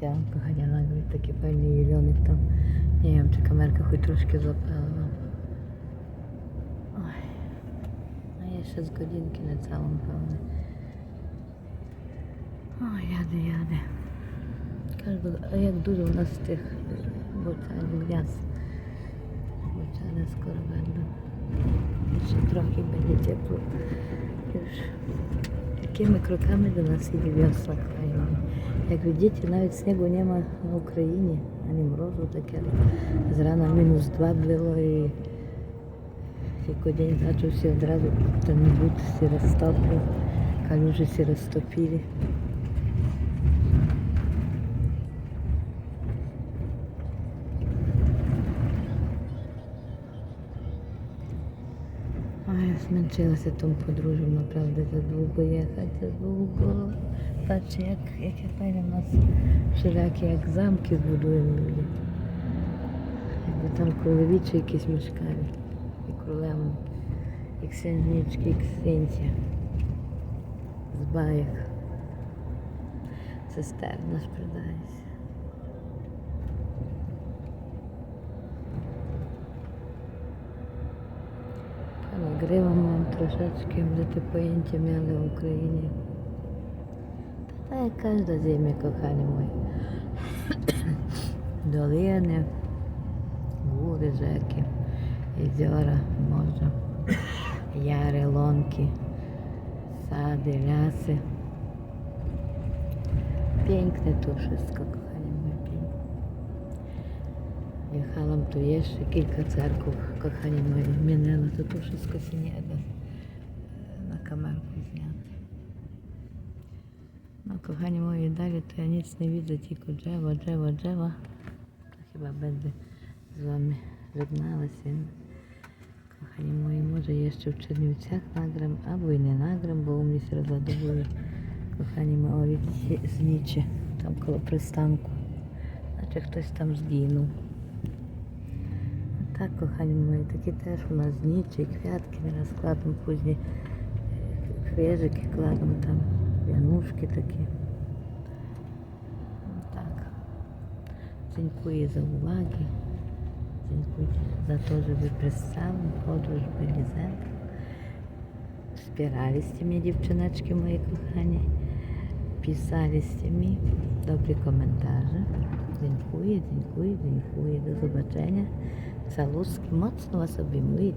життя. Кохання навіть такі певні юльоник там. Я їм ця камерка хоч трошки запалила. Ой. А я ще з годинки не цілом, певне. Ой, яде, яде. Кажу, а як дуже у нас тих бочанів м'яс. Бочани скоро видно. Ще трохи буде тепло. Такими кроками до нас іде крайня. Як видите, навіть снігу нема на Україні, ані морозу таке. Зрана мінус два було і як день всі одразу там-нибудь всі розтоплю, калюжі всі розтопили. Зменшилася тому подружжю, направда, задовго їхати, задовго. Бачите, як, яке файне в нас всілякі, як замки будуємо люди. Якби там кролевічі якісь мешкають. І королева, і ксенічки, і ксенція. З баєк. Сестер наш придається. Нагрива маємо трошечки, будете поїнті мали в Україні. Та як кожна зима, кохані мої. Долини, гори, реки, озера, може, яри, лонки, сади, ляси. Piękne to wszystko, kochani moi, piękne. Jechałam tu jeszcze kilka cerków, kochani moi, minęło, to tu wszystko się nie da e, na kamerku zняти. No kochani moi, dalej to ja nic nie widzę, tylko drzewo, drzewo, drzewo. To chyba będę z wami żegnalася. Kochani moi, może jeszcze w Czerniówcach nagram, albo i nie nagram, bo u mnie się rozładowuje. Kochani mої, знічі, там коло пристанку. Наче хтось там згинув. А так, кохані мої, такі теж у нас знічі, квятки не розкладемо, пізні е, хрежики кладемо там, янушки такі. Так. Дзінькую за уваги. Дзінькуйте за те, що ви представили, подорож були землі. Wspieraliście mnie dziewczyneczki moje kochanie. Pisaliście mi dobre komentarze. Dziękuję, dziękuję, dziękuję. Do zobaczenia. Całuski. Mocno Was obejmuję i